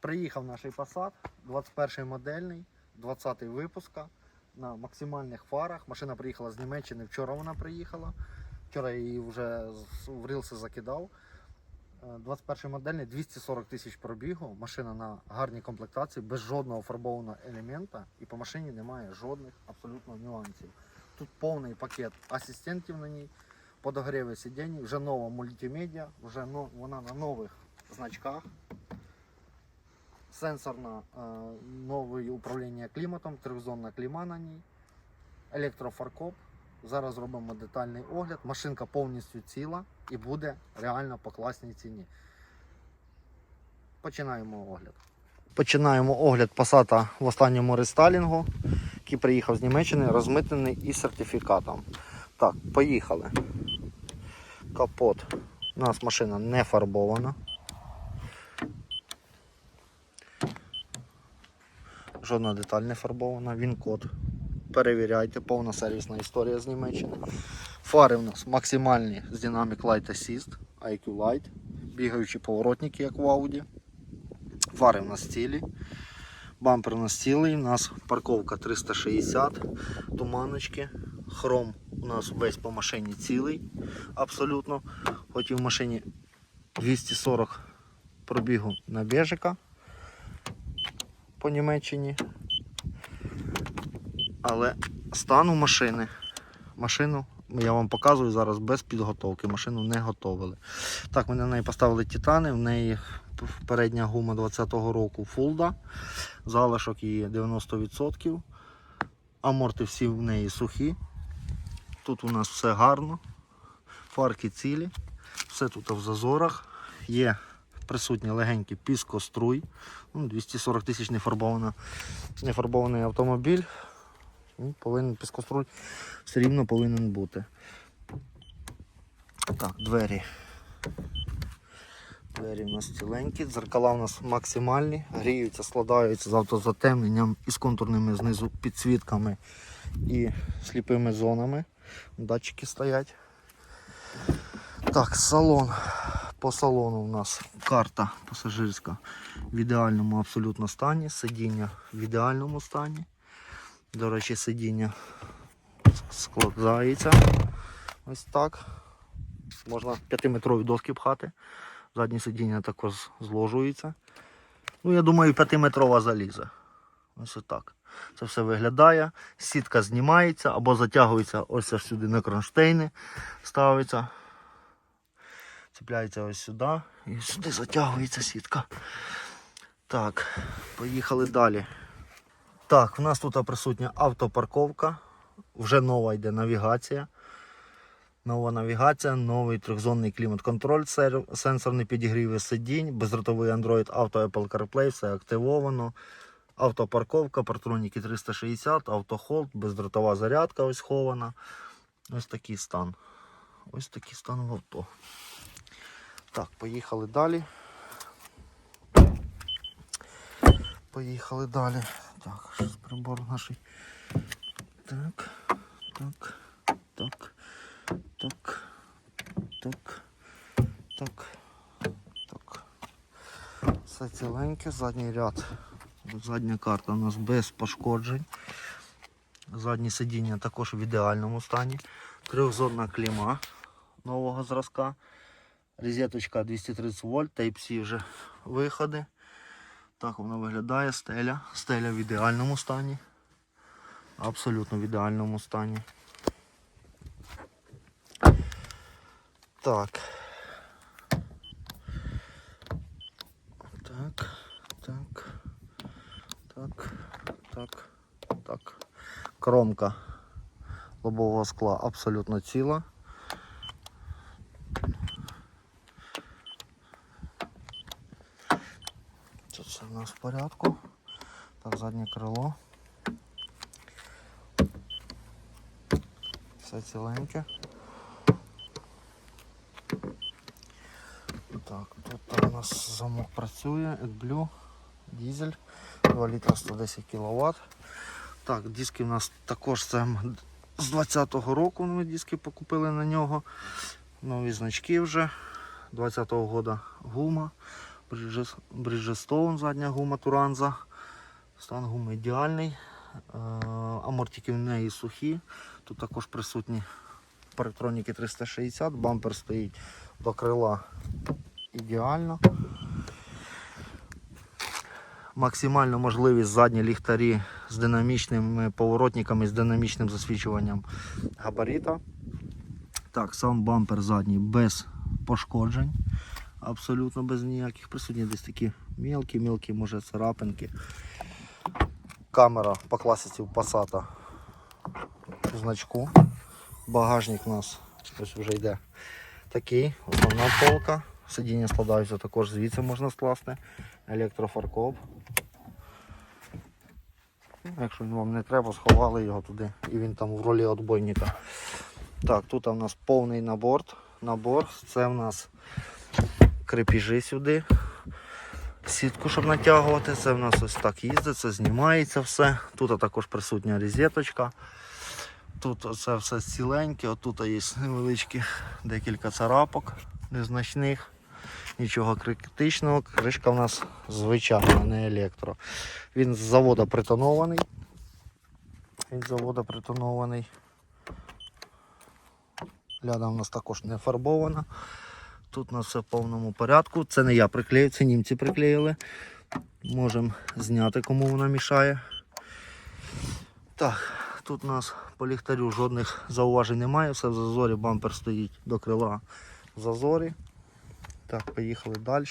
Приїхав наш Passat, 21 модельний, 20 випуска на максимальних фарах. Машина приїхала з Німеччини, вчора вона приїхала. Вчора я її вже в рилси закидав. Е, 21 модельний, 240 тисяч пробігу. Машина на гарній комплектації, без жодного фарбованого елемента. І по машині немає жодних абсолютно нюансів. Тут повний пакет асистентів на ній, подогріви сидінь, вже нова мультимедіа, вже вона на нових значках. Сенсорна е, нове управління кліматом, трьохзонна кліма на ній, електрофаркоп. Зараз зробимо детальний огляд. Машинка повністю ціла і буде реально по класній ціні. Починаємо огляд. Починаємо огляд Passat в останньому рестайлінгу, який приїхав з Німеччини, розмитнений із сертифікатом. Так, поїхали. Капот. У нас машина не фарбована. Жодна деталь не фарбована, він код. Перевіряйте, повна сервісна історія з Німеччини. Фари у нас максимальні з Dynamic Light Assist, IQ Light, бігаючі поворотники, як в Audi. Фари у нас цілі. Бампер у нас цілий, у нас парковка 360, туманочки, хром у нас весь по машині цілий, абсолютно. Хоч і в машині 240 пробігу на бежика по Німеччині. Але стан у машини, машину я вам показую зараз без підготовки, машину не готовили. Так, ми на неї поставили титани, в неї передня гума 20-го року фулда, залишок її 90%. Аморти всі в неї сухі. Тут у нас все гарно, фарки цілі, все тут в зазорах. Є присутній легенький піскоструй. Ну, 240 тисяч нефарбована, нефарбований автомобіль. Ну, повинен піскоструй все рівно повинен бути. Так, двері. Двері у нас ціленькі, дзеркала у нас максимальні, гріються, складаються з автозатемненням і з контурними знизу підсвітками і сліпими зонами. Датчики стоять. Так, салон. По салону у нас карта пасажирська в ідеальному абсолютно стані, сидіння в ідеальному стані. До речі, сидіння складається. Ось так. Можна 5-метрові доски пхати. Заднє сидіння також зложується. Ну, я думаю, 5-метрова заліза. Ось отак. Це все виглядає. Сітка знімається або затягується ось сюди на кронштейни. Ставиться. Цепляється ось сюди. І сюди затягується сітка. Так, поїхали далі. Так, в нас тут присутня автопарковка. Вже нова йде навігація. Нова навігація, новий трьохзонний клімат-контроль, сенсорний підігрів сидінь, бездротовий Android Auto Apple CarPlay, все активовано. Автопарковка, партроніки 360, автохолд, бездротова зарядка ось хована. Ось такий стан. Ось такий стан в авто. Так, поїхали далі. Поїхали далі. Так, щось прибор наш. Так, так, так, так, так, так, так. Все ціленьке, задній ряд. Задня карта у нас без пошкоджень. Заднє сидіння також в ідеальному стані. Трьохзонна кліма нового зразка. Розеточка 230 вольт, Type-C вже виходи. Так воно виглядає, стеля. Стеля в ідеальному стані. Абсолютно в ідеальному стані. Так. Так, так, так, так, так. Кромка лобового скла абсолютно ціла. Це все порядку. Так, заднє крило. Все ціленьке. Так, тут у нас замок працює, AdBlue, дизель, 2 літра 110 кВт. Так, диски у нас також це з 20-го року ми диски покупили на нього. Нові значки вже. 20-го года гума. Bridgestone, задня гума Туранза. Стан гуми ідеальний. Е, Амортики в неї сухі. Тут також присутні парктроніки 360, бампер стоїть до крила ідеально. Максимально можливість задні ліхтарі з динамічними поворотниками, з динамічним засвічуванням габаріта. Так, сам бампер задній без пошкоджень. Абсолютно без ніяких. Присутні десь такі мілкі-мілкі, може царапинки. Камера по класиці Passat значку. Багажник у нас ось вже йде такий, основна полка. Сидіння складаються також звідси можна скласти. Електрофаркоп. Якщо він вам не треба, сховали його туди і він там в ролі отбойника. Так, тут у нас повний набор. набор. Це в нас крепіжі сюди. Сітку, щоб натягувати. Це в нас ось так їздить, знімається все. Тут також присутня розеточка. Тут це все ціленьке, отут є невеличкі декілька царапок незначних. Нічого критичного. Кришка в нас звичайна, не електро. Він з завода притонований. Він з завода притонований. Ляда у нас також не фарбована. Тут у нас все в повному порядку. Це не я приклеїв, це німці приклеїли. Можемо зняти, кому вона мішає. Так, тут у нас по ліхтарю жодних зауважень немає, все в зазорі, бампер стоїть до крила в зазорі. Так, поїхали далі.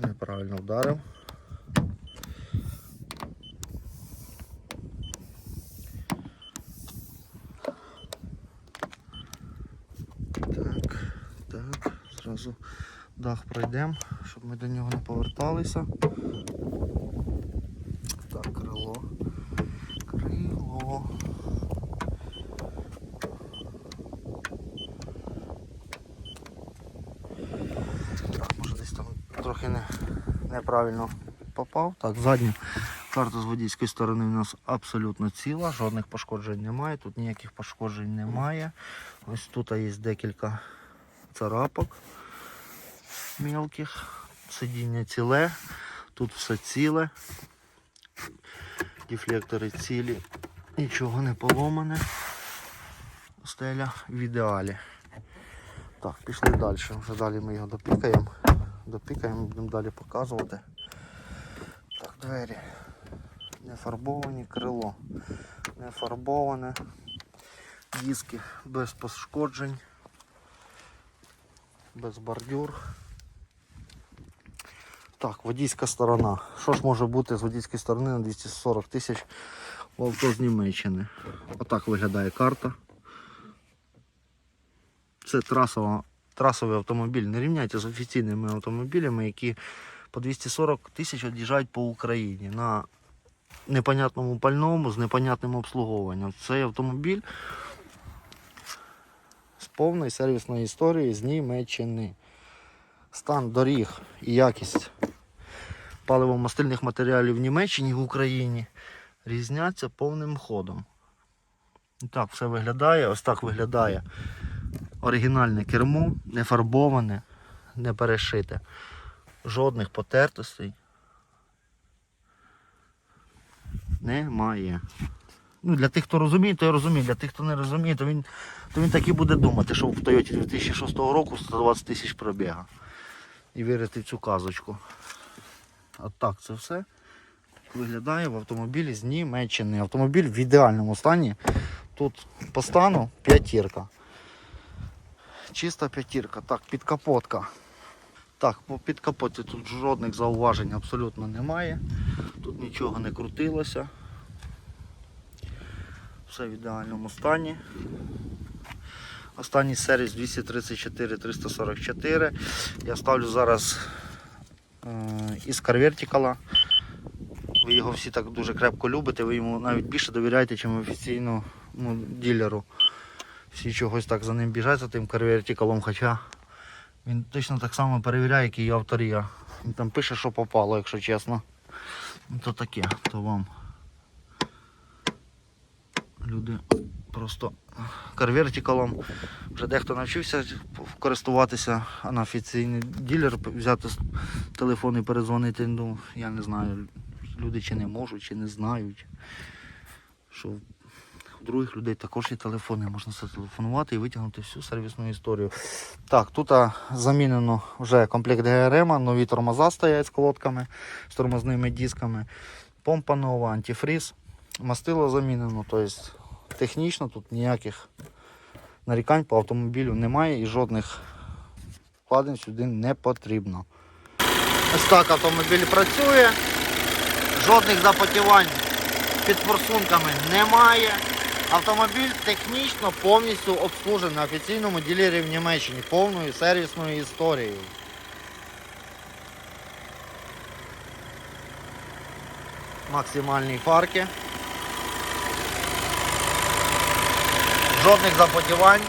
Неправильно вдарив. Так, так, зразу дах пройдемо, щоб ми до нього не поверталися. Так, крило. Крило. Так, може десь там трохи не, неправильно попав. Так, задню карту з водійської сторони у нас абсолютно ціла, жодних пошкоджень немає, тут ніяких пошкоджень немає. Ось тут є декілька царапок мелких. Сидіння ціле, тут все ціле. Дефлектори цілі, нічого не поломане. Стеля в ідеалі. Так, пішли далі. Вже далі ми його допікаємо. Допікаємо, будемо далі показувати. Так, двері. Не фарбовані, крило. Не фарбоване. Диски без пошкоджень. Без бордюр. Так, водійська сторона. Що ж може бути з водійської сторони на 240 тисяч в авто з Німеччини? Отак виглядає карта. Це трасова, трасовий автомобіль. Не рівняйте з офіційними автомобілями, які по 240 тисяч від'їжджають по Україні на непонятному пальному з непонятним обслуговуванням. Цей автомобіль з повною сервісною історією з Німеччини. Стан доріг і якість паливо-мастильних матеріалів в Німеччині і в Україні різняться повним ходом. Так все виглядає, ось так виглядає оригінальне кермо, не фарбоване, не перешите. Жодних потертостей немає. Ну, для тих, хто розуміє, то я розумію. Для тих, хто не розуміє, то він, то він так і буде думати, що в Toyota 2006 року 120 тисяч пробіга. І вірити в цю казочку. От так це все виглядає в автомобілі з Німеччини. Автомобіль в ідеальному стані. Тут по стану п'ятірка. Чиста п'ятірка. Так, підкапотка. Так, по під капоті тут жодних зауважень абсолютно немає. Тут нічого не крутилося. Все в ідеальному стані. Останній сервіс 234 344. Я ставлю зараз із Vertical. Ви його всі так дуже крепко любите, ви йому навіть більше довіряєте, ніж офіційному ну, ділеру. Всі чогось так за ним біжать, за тим Vertical, хоча він точно так само перевіряє, як і авторія. Він там пише, що попало, якщо чесно. Ну, То таке, то вам люди просто карвертикалом. Вже дехто навчився користуватися, на офіційний ділер взяти телефон і перезвонити. Ну, я не знаю, люди чи не можуть, чи не знають. Що у других людей також є телефони, можна зателефонувати і витягнути всю сервісну історію. Так, тут замінено вже комплект ГРМ, нові тормоза стоять з колодками, з тормозними дисками, помпа нова, антифріз, мастило замінено, тобто технічно тут ніяких нарікань по автомобілю немає і жодних вкладень сюди не потрібно. Ось так автомобіль працює, жодних запотівань під форсунками немає. Автомобіль технічно повністю обслужений на офіційному ділері в Німеччині повною сервісною історією. Максимальні фарки. Жодних запотівань.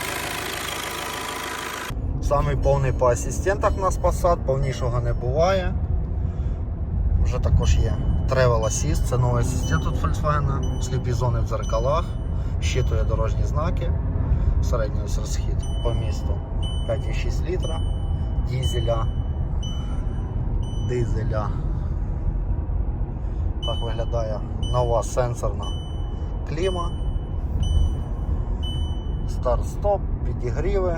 Самий повний по асистентах у нас Passat, повнішого не буває. Вже також є Travel Assist, це новий асистент від Volkswagen, сліпі зони в дзеркалах, щитує дорожні знаки, середній розхід по місту 5,6 літра, дізеля, дизеля. Так виглядає нова сенсорна кліма. Старт-стоп, підігріви,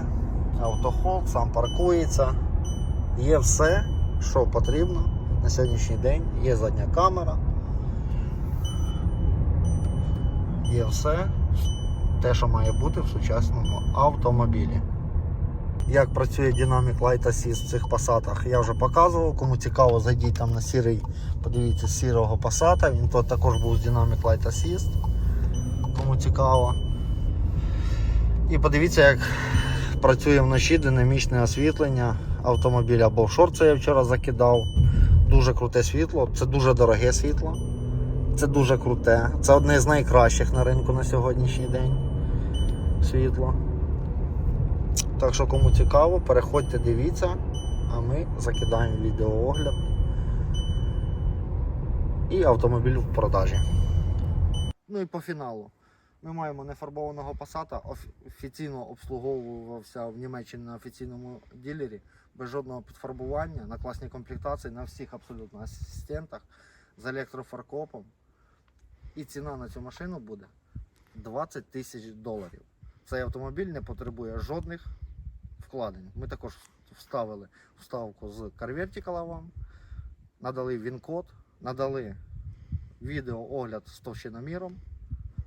автохолд, сам паркується. Є все, що потрібно на сьогоднішній день. Є задня камера. Є все, те, що має бути в сучасному автомобілі. Як працює Dynamic Light Assist в цих пасатах, я вже показував. Кому цікаво, зайдіть там на сірий, подивіться сірого пасата. Він тут також був з Dynamic Light Assist. Кому цікаво. І подивіться, як працює вночі динамічне освітлення автомобіля. Бо шорт це я вчора закидав. Дуже круте світло, це дуже дороге світло. Це дуже круте. Це одне з найкращих на ринку на сьогоднішній день. Світло. Так що кому цікаво, переходьте, дивіться, а ми закидаємо відеоогляд. І автомобіль в продажі. Ну і по фіналу. Ми маємо нефарбованого пасата, офіційно обслуговувався в Німеччині на офіційному ділері, без жодного підфарбування, на класній комплектації, на всіх абсолютно асистентах з електрофаркопом. І ціна на цю машину буде 20 тисяч доларів. Цей автомобіль не потребує жодних вкладень. Ми також вставили вставку з CarVertical вам, надали він-код, надали відеоогляд з товщиноміром.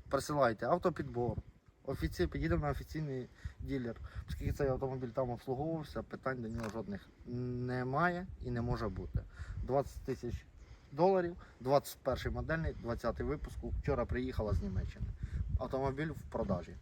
Присилайте автопідбор. Офіці... Підійдемо на офіційний ділер. Оскільки цей автомобіль там обслуговувався, питань до нього жодних немає і не може бути. 20 тисяч доларів, 21 модельний, 20 випуску. Вчора приїхала з Німеччини. Автомобіль в продажі.